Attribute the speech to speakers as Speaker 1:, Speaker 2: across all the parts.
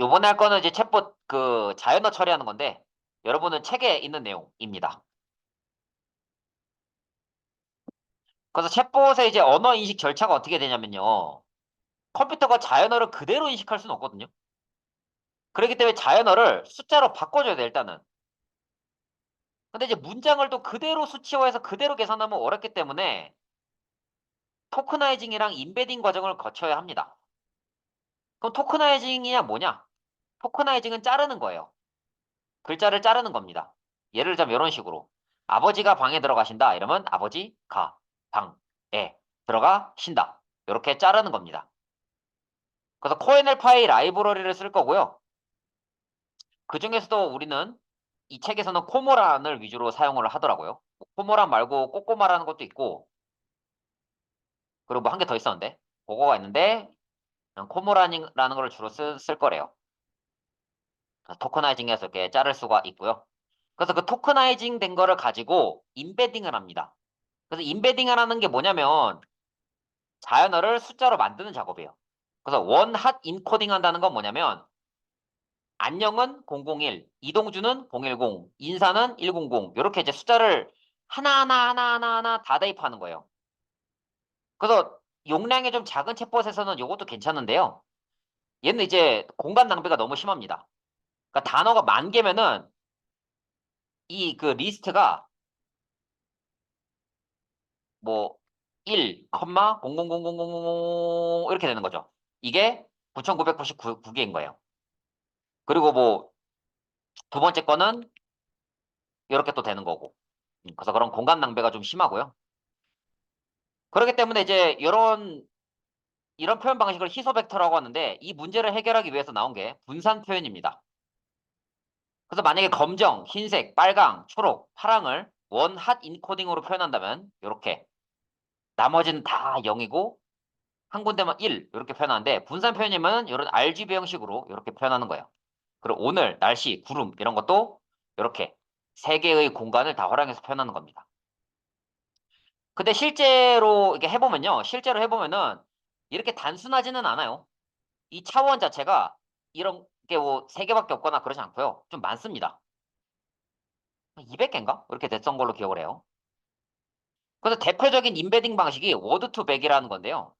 Speaker 1: 요번에 할 거는 이제 챗봇 그 자연어 처리하는 건데 여러분은 책에 있는 내용입니다. 그래서 챗봇의 이제 언어 인식 절차가 어떻게 되냐면요. 컴퓨터가 자연어를 그대로 인식할 수는 없거든요. 그렇기 때문에 자연어를 숫자로 바꿔줘야 돼, 일단은. 근데 이제 문장을 또 그대로 수치화해서 그대로 계산하면 어렵기 때문에 토크나이징이랑 인베딩 과정을 거쳐야 합니다. 그럼 토크나이징이냐 뭐냐? 토크나이징은 자르는 거예요. 글자를 자르는 겁니다. 예를 들자면 이런 식으로 아버지가 방에 들어가신다 이러면 아버지 가 방에 들어가신다 이렇게 자르는 겁니다. 그래서 코엔엘 파이 라이브러리를 쓸 거고요. 그 중에서도 우리는 이 책에서는 코모란을 위주로 사용을 하더라고요. 코모란 말고 꼬꼬마라는 것도 있고 그리고 뭐 한 개 더 있었는데 그거가 있는데 코모란이라는 걸 주로 쓰, 쓸 거래요. 토커나이징해서 이렇게 자를 수가 있고요. 그래서 그 토커나이징 된 거를 가지고 인베딩을 합니다. 그래서 인베딩을 하는 게 뭐냐면 자연어를 숫자로 만드는 작업이에요. 그래서 원핫 인코딩 한다는 건 뭐냐면 안녕은 001, 이동주는 010, 인사는 100 이렇게 이제 숫자를 하나하나 하나하나 하나 다 대입하는 거예요. 그래서 용량이 좀 작은 챗봇에서는 이것도 괜찮은데요. 얘는 이제 공간 낭비가 너무 심합니다. 그러니까 단어가 만 개면은 이 그 리스트가 뭐 1, 0,000000 이렇게 되는 거죠. 이게 9,999개인 거예요. 그리고 뭐 두 번째 거는 이렇게 또 되는 거고. 음, 그래서 그런 공간 낭비가 좀 심하고요. 그렇기 때문에 이제 이런 이런 표현 방식을 희소 벡터라고 하는데 이 문제를 해결하기 위해서 나온 게 분산 표현입니다. 그래서 만약에 검정, 흰색, 빨강, 초록, 파랑을 원 핫 인코딩으로 표현한다면 이렇게 나머지는 다 0이고 한 군데만 1 이렇게 표현하는데 분산 표현이면 이런 RGB 형식으로 이렇게 표현하는 거예요. 그리고 오늘, 날씨, 구름 이런 것도 이렇게 세 개의 공간을 다 활용해서 표현하는 겁니다. 근데 실제로 이렇게 해보면요. 실제로 해보면은 이렇게 단순하지는 않아요. 이 차원 자체가 이런 게뭐세 개밖에 없거나 그러지 않고요. 좀 많습니다. 200개인가? 이렇게 됐던 걸로 기억을 해요. 그래서 대표적인 인베딩 방식이 워드 투 백이라는 건데요.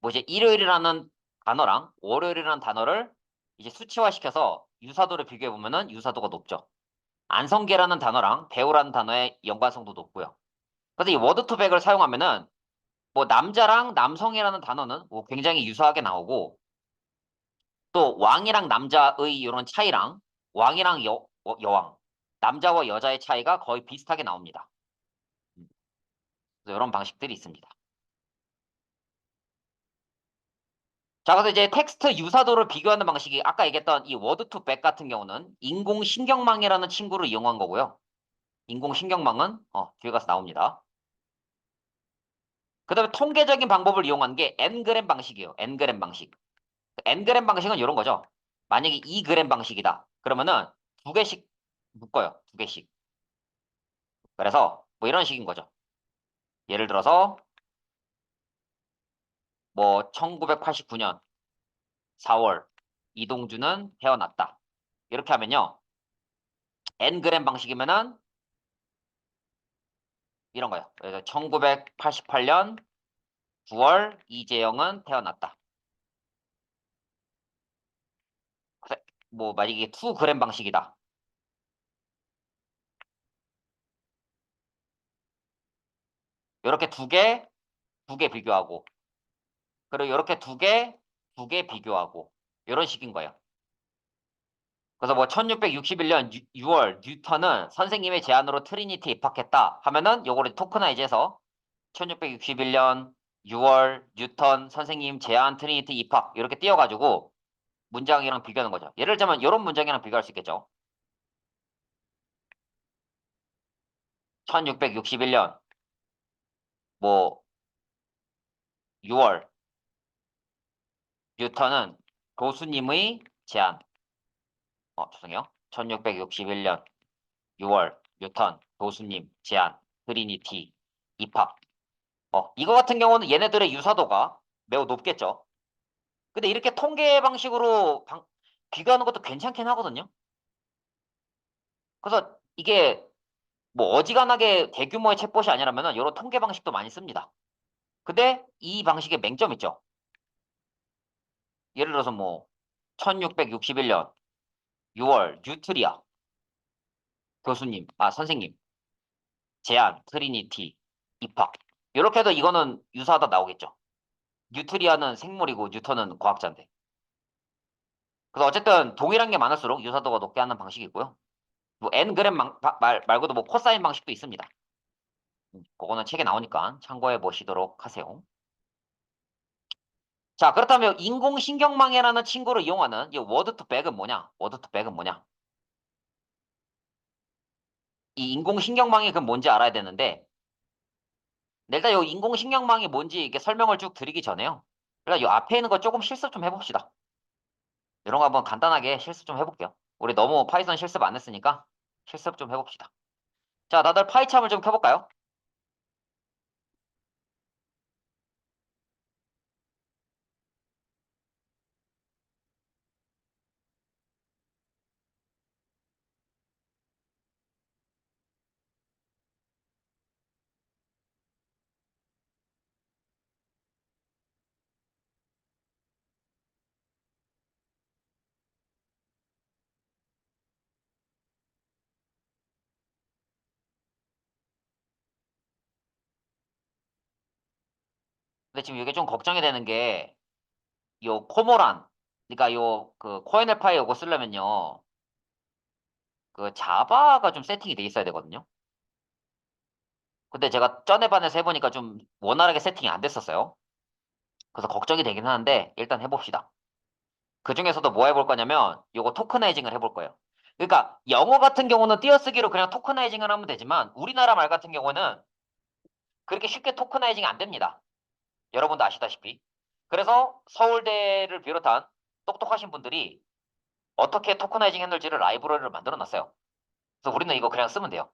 Speaker 1: 뭐 이제 일요일이라는 단어랑 월요일이라는 단어를 이제 수치화시켜서 유사도를 비교해 보면은 유사도가 높죠. 안성계라는 단어랑 배우라는 단어의 연관성도 높고요. 그래서 이 워드 투 백을 사용하면은 뭐 남자랑 남성이라는 단어는 뭐 굉장히 유사하게 나오고 또 왕이랑 남자의 이런 차이랑 왕이랑 여, 어, 여왕, 남자와 여자의 차이가 거의 비슷하게 나옵니다. 음. 이런 방식들이 있습니다. 자, 그래서 이제 텍스트 유사도를 비교하는 방식이 아까 얘기했던 이 워드 투 백 같은 경우는 인공신경망이라는 친구를 이용한 거고요. 인공신경망은 어, 뒤에 가서 나옵니다. 그 다음에 통계적인 방법을 이용한 게 n그램 방식이에요. n그램 방식. N그램 방식은 이런 거죠. 만약에 2그램 방식이다. 그러면은 두 개씩 묶어요. 두 개씩. 그래서 뭐 이런 식인 거죠. 예를 들어서 뭐 1989년 4월 이동주는 태어났다. 이렇게 하면요. n그램 방식이면은 이런 거예요. 그래서 1988년 9월 이재영은 태어났다. 그래, 뭐 만약에 2그램 방식이다. 이렇게 두 개, 두 개 비교하고 그리고 이렇게 두 개, 두 개 비교하고 이런 식인 거예요. 그래서 뭐 1661년 6 월 뉴턴은 선생님의 제안으로 트리니티 입학했다 하면은 요거를 토크나이즈해서 1661년 6월 뉴턴 선생님 제안 트리니티 입학 이렇게 띄워가지고 문장이랑 비교하는 거죠. 예를 들자면 이런 문장이랑 비교할 수 있겠죠. 1661년 뭐 6월 뉴턴은 교수님의 제안 어, 죄송해요. 1661년 6월 뉴턴 교수님 제안 트리니티 입학 어, 이거 같은 경우는 얘네들의 유사도가 매우 높겠죠. 근데 이렇게 통계 방식으로 방- 비교하는 것도 괜찮긴 하거든요. 그래서 이게 뭐 어지간하게 대규모의 챗봇이 아니라면은 이런 통계 방식도 많이 씁니다. 근데 이 방식에 맹점 있죠. 예를 들어서 뭐 1661년 6월 뉴트리아 교수님, 아 선생님 제안 트리니티 입학 이렇게 해도 이거는 유사하다 나오겠죠. 뉴트리아는 생물이고 뉴턴은 과학자인데. 그래서 어쨌든 동일한 게 많을수록 유사도가 높게 하는 방식이 있고요. 뭐 n그램 말, 말, 말고도 뭐 코사인 방식도 있습니다. 음, 그거는 책에 나오니까 참고해 보시도록 하세요. 자, 그렇다면 인공신경망이라는 친구를 이용하는 이 워드 투 백은 뭐냐? 워드 투 백은 뭐냐? 이 인공신경망이 그 뭔지 알아야 되는데 네, 일단 이 인공신경망이 뭔지 이렇게 설명을 쭉 드리기 전에요. 그러니까 이 앞에 있는 거 조금 실습 좀 해봅시다. 이런 거 한번 간단하게 실습 좀 해볼게요. 우리 너무 파이썬 실습 안 했으니까 실습 좀 해봅시다. 자, 다들 파이참을 좀 켜볼까요? 근데 지금 이게 좀 걱정이 되는 게, 요 코모란, 그러니까 요 그 코인엘파이 요거 쓰려면요, 그 자바가 좀 세팅이 돼 있어야 되거든요. 근데 제가 전에 반에서 해보니까 좀 원활하게 세팅이 안 됐었어요. 그래서 걱정이 되긴 하는데 일단 해봅시다. 그 중에서도 뭐 해볼 거냐면 요거 토크나이징을 해볼 거예요. 그러니까 영어 같은 경우는 띄어쓰기로 그냥 토크나이징을 하면 되지만 우리나라 말 같은 경우는 그렇게 쉽게 토크나이징이 안 됩니다. 여러분도 아시다시피. 그래서 서울대를 비롯한 똑똑하신 분들이 어떻게 토크나이징 했는지를 라이브러리를 만들어 놨어요. 그래서 우리는 이거 그냥 쓰면 돼요.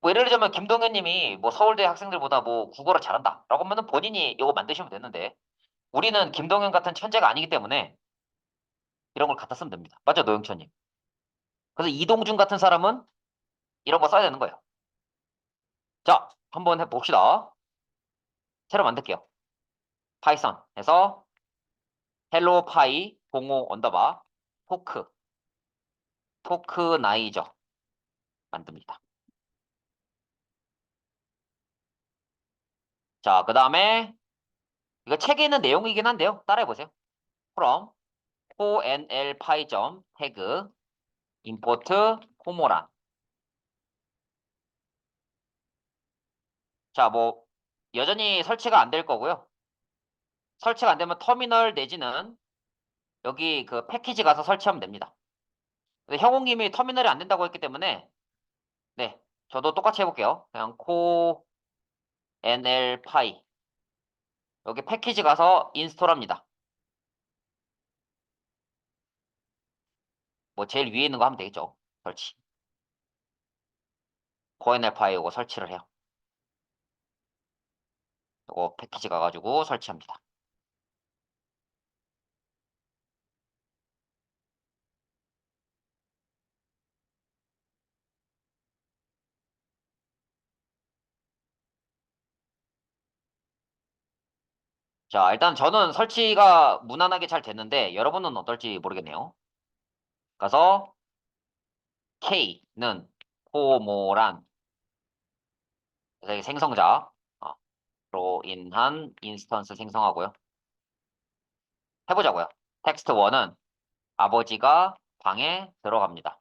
Speaker 1: 뭐 예를 들자면 김동현 님이 뭐 서울대 학생들보다 뭐 국어를 잘한다 라고 하면 본인이 이거 만드시면 되는데 우리는 김동현 같은 천재가 아니기 때문에 이런 걸 갖다 쓰면 됩니다. 맞죠 노영천 님? 그래서 이동준 같은 사람은 이런 거 써야 되는 거예요. 자, 한번 해봅시다. 새로 만들게요. 파이썬 해서 헬로 파이 05 언더바 토크 토크나이저 만듭니다. 자, 그 다음에 이거 책에 있는 내용이긴 한데요. 따라해 보세요. 그럼 onl 파이점 태그 import 코모란 자, 뭐 여전히 설치가 안 될 거고요. 설치가 안 되면 터미널 내지는 여기 그 패키지 가서 설치하면 됩니다. 근데 형웅님이 터미널이 안 된다고 했기 때문에 네, 저도 똑같이 해볼게요. 그냥 코 nl 파이 여기 패키지 가서 인스톨합니다. 뭐 제일 위에 있는 거 하면 되겠죠. 설치. 코엔엘 파이 이거 설치를 해요. 이거 패키지 가가지고 설치합니다. 자, 일단 저는 설치가 무난하게 잘 됐는데 여러분은 어떨지 모르겠네요. 가서 K는 코모란 그래서 이게 생성자 어, 로 인한 인스턴스 생성하고요. 해보자고요. 텍스트 1은 아버지가 방에 들어갑니다.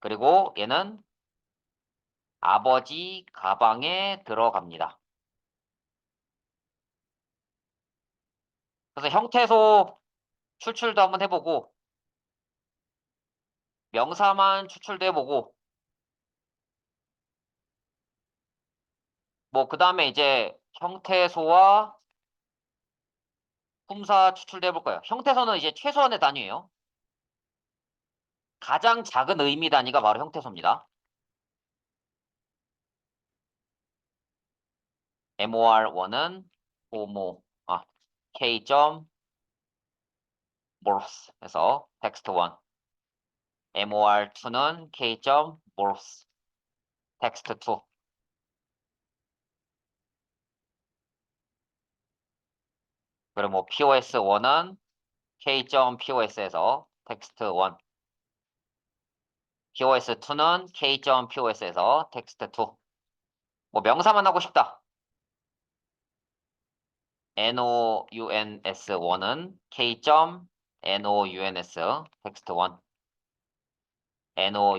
Speaker 1: 그리고 얘는 아버지 가방에 들어갑니다. 그래서 형태소 추출도 한번 해보고 명사만 추출도 해보고 뭐 그 다음에 이제 형태소와 품사 추출도 해볼 거예요. 형태소는 이제 최소한의 단위예요. 가장 작은 의미 단위가 바로 형태소입니다. MOR1은 호모, 아, k 점 morphs 해서 text 1 mor2는 k 점 morphs text 2 그리고 뭐 pos1은 k 점 pos에서 text 1 pos2는 k 점 pos에서 text 2뭐 명사만 하고 싶다. Nous1은 k 점 nous 텍스트 1 nous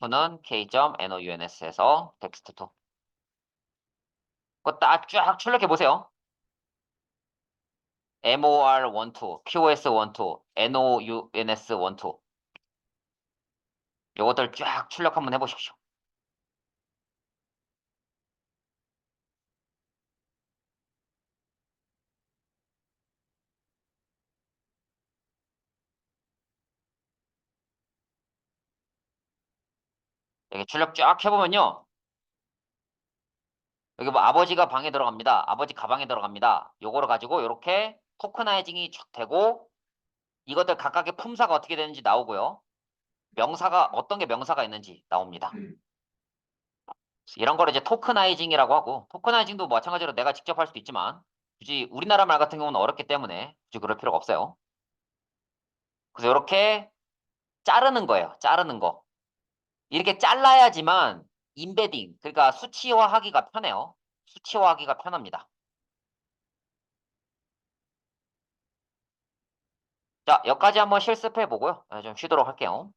Speaker 1: 2는 k 점 nous에서 텍스트 2 그거 다쫙 출력해 보세요. mor12, pos12, nous12 요것들 쫙 출력 한번 해보십시오. 여기 출력 쫙 해보면요. 여기 뭐 아버지가 방에 들어갑니다. 아버지 가방에 들어갑니다. 요거를 가지고 이렇게 토크나이징이 쭉 되고 이것들 각각의 품사가 어떻게 되는지 나오고요. 명사가 어떤 게 명사가 있는지 나옵니다. 이런 거를 이제 토크나이징이라고 하고 토크나이징도 마찬가지로 내가 직접 할 수도 있지만 굳이 우리나라 말 같은 경우는 어렵기 때문에 굳이 그럴 필요가 없어요. 그래서 이렇게 자르는 거예요. 자르는 거. 이렇게 잘라야지만 인베딩, 그러니까 수치화하기가 편해요. 수치화하기가 편합니다. 자, 여기까지 한번 실습해 보고요. 네, 좀 쉬도록 할게요.